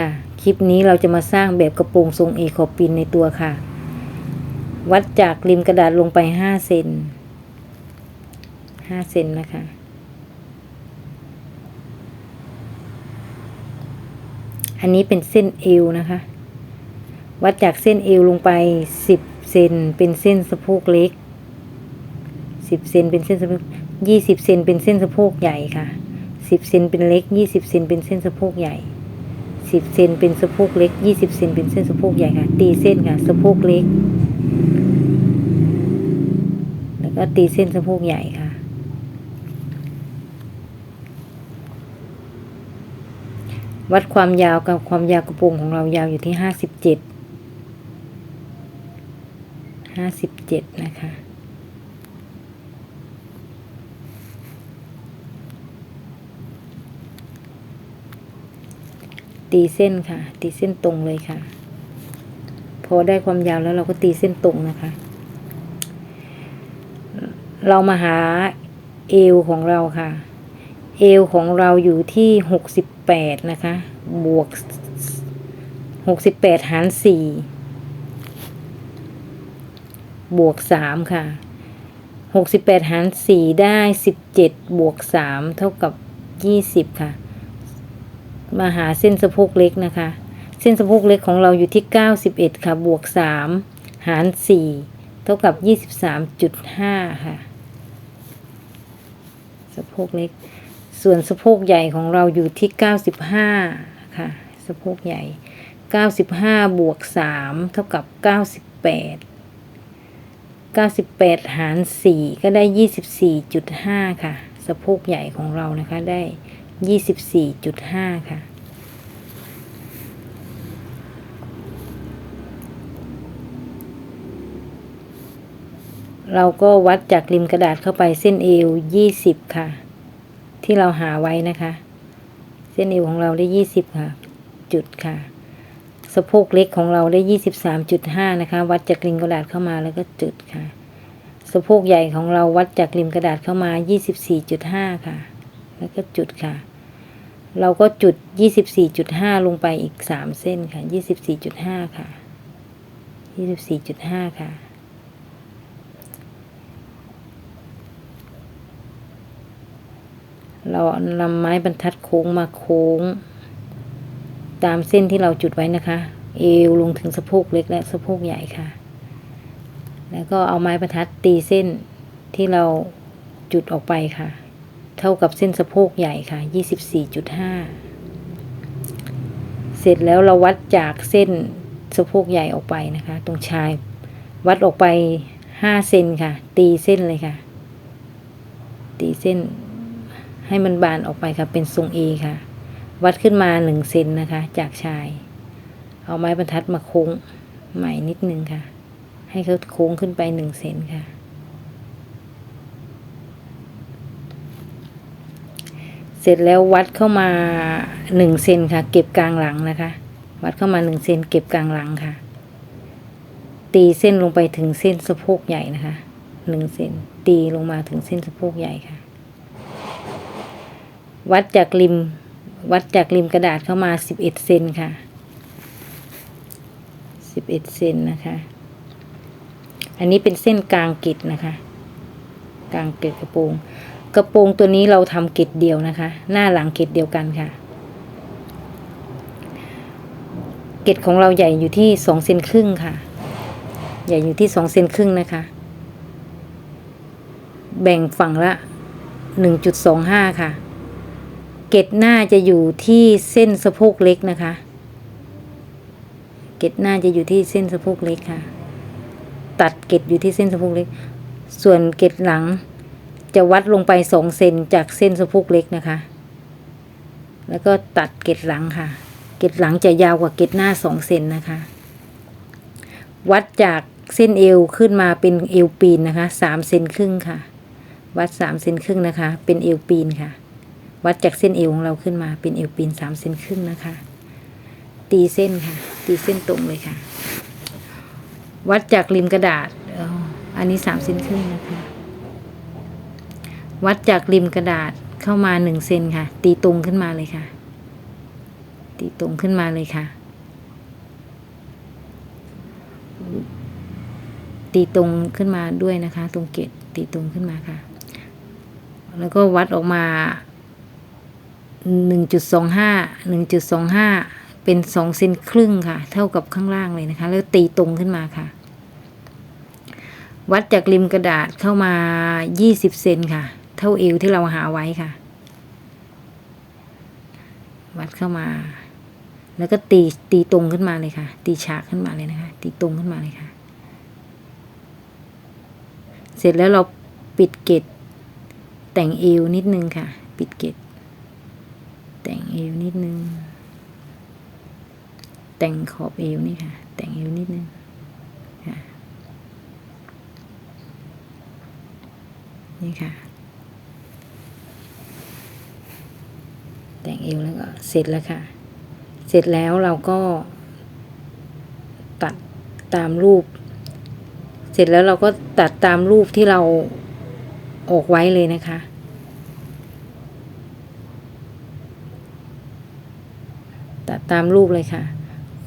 ค่ะคลิปนี้เราจะมาสร้างแบบกระโปรงทรงเอขอบปินในตัวค่ะ วัดจากริมกระดาษลงไปห้าเซนห้าเซนนะคะ อันนี้เป็นเส้นเอวนะคะ วัดจากเส้นเอวลงไปสิบเซนเป็นเส้นสะโพกเล็กสิบเซนเป็นเส้นสะโพกยี่สิบเซนเป็นเส้นสะโพกใหญ่ค่ะสิบเซนเป็นเล็กยี่สิบเซนเป็นเส้นสะโพกใหญ่ สิบเซนเป็นสะโพกเล็กยี่สิบเซนเป็นเส้นสะโพกใหญ่ค่ะ ตีเส้นค่ะสะโพกเล็ก แล้วก็ตีเส้นสะโพกใหญ่ค่ะ วัดความยาวกับความยาวกระโปรงของเรายาวอยู่ที่ห้าสิบเจ็ดห้าสิบเจ็ดนะคะ ตีเส้นค่ะ ตีเส้นตรงเลยค่ะ พอได้ความยาวแล้วเราก็ตีเส้นตรงนะคะ เรามาหาเอวของเราค่ะ เอวของเราอยู่ที่หกสิบแปดนะคะ บวกหกสิบแปดหารสี่บวกสามค่ะหกสิบแปดหารสี่ได้สิบเจ็ดบวกสามเท่ากับยี่สิบค่ะ มาหาเส้นสะโพกเล็กนะคะ เส้นสะโพกเล็กของเราอยู่ที่เก้าสิบเอ็ดค่ะ บวกสามหารสี่เท่ากับยี่สิบสามจุดห้าค่ะ สะโพกเล็ก ส่วนสะโพกใหญ่ของเราอยู่ที่เก้าสิบห้าค่ะ สะโพกใหญ่เก้าสิบห้าบวกสามเท่ากับเก้าสิบแปดเก้าสิบแปดหารสี่ก็ได้ยี่สิบสี่จุดห้าค่ะ สะโพกใหญ่ของเรานะคะได้ ยี่สิบสี่จุดห้าค่ะ เราก็วัดจากริมกระดาษเข้าไปเส้นเอวยี่สิบค่ะ ที่เราหาไว้นะคะ เส้นเอวของเราได้ยี่สิบค่ะ จุดค่ะ สะโพกเล็กของเราได้ยี่สิบสามจุดห้านะคะ วัดจากริมกระดาษเข้ามาแล้วก็จุดค่ะสะโพกใหญ่ของเราวัดจากริมกระดาษเข้ามายี่สิบสี่จุดห้าค่ะ แล้วก็จุดค่ะ เราก็จุดยี่สิบสี่จุดห้าลงไปอีกสามเส้นค่ะยี่สิบสี่จุดห้าค่ะยี่สิบสี่จุดห้าค่ะ เรานำไม้บรรทัดโค้งมาโค้ง ตามเส้นที่เราจุดไว้นะคะ เอวลงถึงสะโพกเล็กและสะโพกใหญ่ค่ะ แล้วก็เอาไม้บรรทัดตีเส้นที่เราจุดออกไปค่ะ เท่ากับเส้นสะโพกใหญ่ค่ะ 24.5 เสร็จแล้วเราวัดจากเส้นสะโพกใหญ่ออกไปนะคะ ตรงชาย วัดออกไป 5 เซนค่ะ ตีเส้นเลยค่ะ ตีเส้นให้มันบานออกไปค่ะ เป็นทรงเอค่ะ วัดขึ้นมาหนึ่งเซนนะคะ จากชาย เอาไม้บรรทัดมาโค้งใหม่นิดนึงค่ะ ให้เขาโค้งขึ้นไปหนึ่งเซนค่ะ เสร็จแล้ววัดเข้ามาหนึ่งเซนค่ะ เก็บกลางหลังนะคะ วัดเข้ามาหนึ่งเซนเก็บกลางหลังค่ะ ตีเส้นลงไปถึงเส้นสะโพกใหญ่นะคะหนึ่งเซนตีลงมาถึงเส้นสะโพกใหญ่ค่ะ วัดจากริม วัดจากริมกระดาษเข้ามาสิบเอ็ดเซนค่ะสิบเอ็ดเซนนะคะ อันนี้เป็นเส้นกลางกิดนะคะ กลางเกล็ดกระโปรง กระโปรงตัวนี้เราทำเกล็ดเดียวนะคะ หน้าหลังเกล็ดเดียวกันค่ะ เกล็ดของเราใหญ่อยู่ที่สองเซนครึ่งค่ะ ใหญ่อยู่ที่สองเซนครึ่งนะคะ แบ่งฝั่งละหนึ่งจุดสองห้าค่ะ เกล็ดหน้าจะอยู่ที่เส้นสะโพกเล็กนะคะ เกล็ดหน้าจะอยู่ที่เส้นสะโพกเล็กค่ะ ตัดเกล็ดอยู่ที่เส้นสะโพกเล็ก ส่วนเกล็ดหลัง จะวัดลงไปสองเซนจากเส้นสะโพกเล็กนะคะ แล้วก็ตัดเกล็ดหลังค่ะ เกล็ดหลังจะยาวกว่าเกล็ดหน้าสองเซนนะคะ วัดจากเส้นเอวขึ้นมาเป็นเอวปีนนะคะสามเซนครึ่งค่ะ วัดสามเซนครึ่งนะคะ เป็นเอวปีนค่ะ วัดจากเส้นเอวของเราขึ้นมาเป็นเอวปีนสามเซนครึ่งนะคะ ตีเส้นค่ะ ตีเส้นตรงเลยค่ะ วัดจากริมกระดาษอ,อ,อันนี้สามเซนครึ่งนะคะ วัดจากริมกระดาษเข้ามาหนึ่งเซนค่ะ ตีตรงขึ้นมาเลยค่ะ ตีตรงขึ้นมาเลยค่ะ ตีตรงขึ้นมาด้วยนะคะ ตรงเกตตีตรงขึ้นมาค่ะ แล้วก็วัดออกมาหนึ่งจุดสองห้าหนึ่งจุดสองห้าเป็นสองเซนครึ่งค่ะ เท่ากับข้างล่างเลยนะคะ แล้วตีตรงขึ้นมาค่ะ วัดจากริมกระดาษเข้ามายี่สิบเซนค่ะ เท่าเอวที่เราหาไว้ค่ะ วัดเข้ามา แล้วก็ตีตีตรงขึ้นมาเลยค่ะ ตีฉากขึ้นมาเลยนะคะ ตีตรงขึ้นมาเลยค่ะ เสร็จแล้วเราปิดเกตแต่งเอวนิดนึงค่ะ ปิดเกตแต่งเอวนิดนึง แต่งขอบเอวนี่ค่ะ แต่งเอวนิดนึงค่ะนี่ค่ะ แต่งเอ วแล้วก็เสร็จแล้วค่ะ เสร็จแล้วเราก็ ตัดตามรูป เสร็จแล้วเราก็ตัดตามรูปที่เราออกไว้เลยนะคะ ตัดตามรูปเลยค่ะ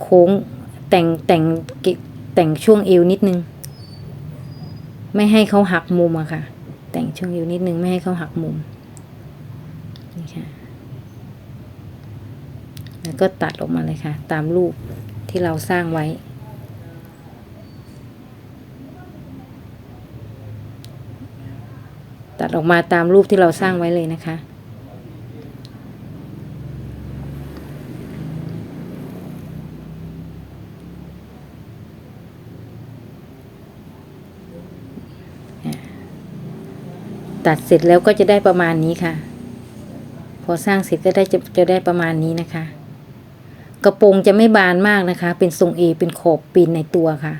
โค้งแต่งแต่งแต่งช่วงเอวนิดนึง ไม่ให้เขาหักมุมอะค่ะ แต่งช่วงเอวนิดนึงไม่ให้เขาหักมุมนี่ค่ะ แล้วก็ตัดออกมาเลยค่ะ ตามรูปที่เราสร้างไว้ ตัดออกมาตามรูปที่เราสร้างไว้เลยนะคะตัดเสร็จแล้วก็จะได้ประมาณนี้ค่ะ พอสร้างเสร็จก็ได้จะจะได้ประมาณนี้นะคะ กระโปรงจะไม่บานมากนะคะ เป็นทรงเอเป็นขอบปีนในตัวค่ะ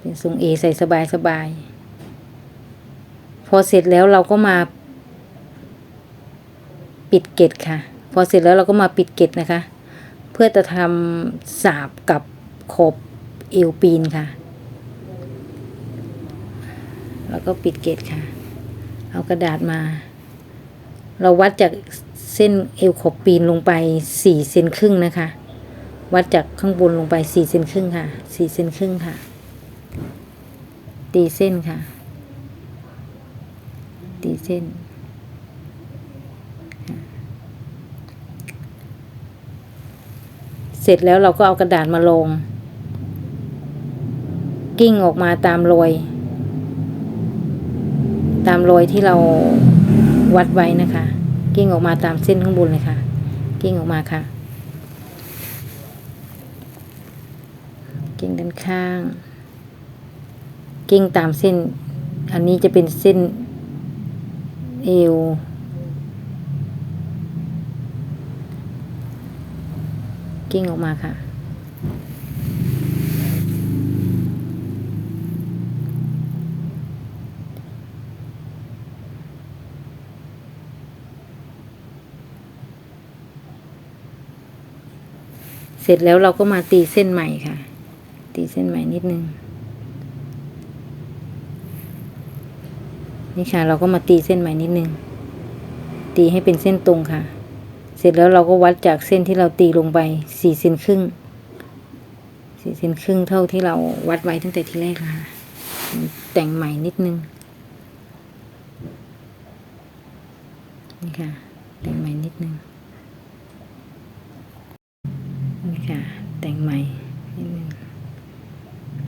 เป็นทรงเอใส่สบายสบาย พอเสร็จแล้วเราก็มา ปิดเกตค่ะ พอเสร็จแล้วเราก็มาปิดเกตนะคะ เพื่อจะทำสาบกับขอบเอวปีนค่ะ แล้วก็ปิดเกตค่ะ เอากระดาษมา เราวัดจาก เส้นเอวขอบปีนลงไปสี่เซนครึ่งนะคะ วัดจากข้างบนลงไปสี่เซนครึ่งค่ะสี่เซนครึ่งค่ะ ตีเส้นค่ะ ตีเส้นเสร็จแล้วเราก็เอากระดาษมาลง กิ้งออกมาตามรอย ตามรอยที่เราวัดไว้นะคะ กิ้งออกมาตามเส้นข้างบนเลยค่ะ กิ้งออกมาค่ะ กิ้งด้านข้าง กิ้งตามเส้น อันนี้จะเป็นเส้นเอวกิ้งออกมาค่ะ เสร็จแล้วเราก็มาตีเส้นใหม่ค่ะ ตีเส้นใหม่นิดนึง นี่ค่ะ เราก็มาตีเส้นใหม่นิดนึง ตีให้เป็นเส้นตรงค่ะ เสร็จแล้วเราก็วัดจากเส้นที่เราตีลงไปสี่เซนครึ่งสี่เซนครึ่งเท่าที่เราวัดไว้ตั้งแต่ทีแรกค่ะ แต่งใหม่นิดนึง นี่ค่ะ แต่งใหม่นิดนึง นี่ค่ะ แต่งใหม่นิดนึง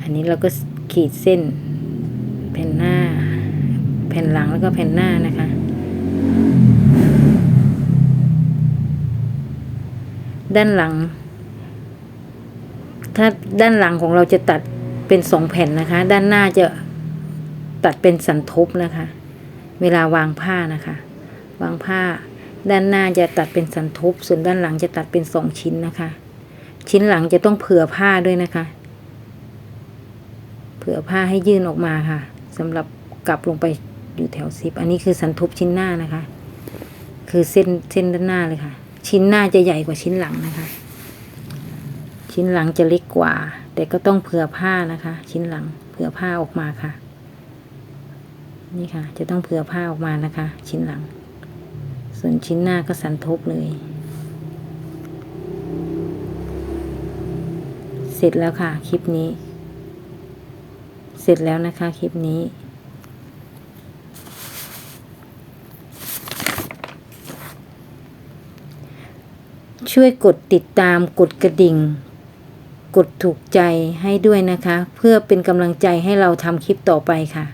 อันนี้ เราก็ขีดเส้นแผ่นหน้า แผ่นหลังแล้วก็แผ่นหน้านะคะ ด้านหลัง ถ้าด้านหลังของเราจะตัดเป็นสองแผ่นนะคะ ด้านหน้าจะตัดเป็นสันทบนะคะ เวลาวางผ้านะคะ วางผ้า ด้านหน้าจะตัดเป็นสันทบ ส่วนด้านหลังจะตัดเป็นสองชิ้นนะคะ ชิ้นหลังจะต้องเผื่อผ้าด้วยนะคะ คืออผ้าให้ยื่นออกมาค่ะ สำหรับกลับลงไปอยู่แถวซิปอันนี้คือสันทุบชิ้นหน้านะคะ คือเส้นเส้นด้านหน้าเลยค่ะ ชิ้นหน้าจะใหญ่กว่าชิ้นหลังนะคะ ชิ้นหลังจะเล็กกว่า แต่ก็ต้องเผื่อผ้านะคะ ชิ้นหลังเผื่อผ้าออกมาค่ะ นี่ค่ะ จะต้องเผื่อผ้าออกมานะคะ ชิ้นหลัง ส่วนชิ้นหน้าก็สันทบเลยเสร็จแล้วค่ะ คลิปนี้ เสร็จแล้วนะคะคลิปนี้ ช่วยกดติดตามกดกระดิ่ง กดถูกใจให้ด้วยนะคะ เพื่อเป็นกำลังใจให้เราทำคลิปต่อไปค่ะ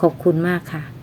ขอบคุณมากค่ะ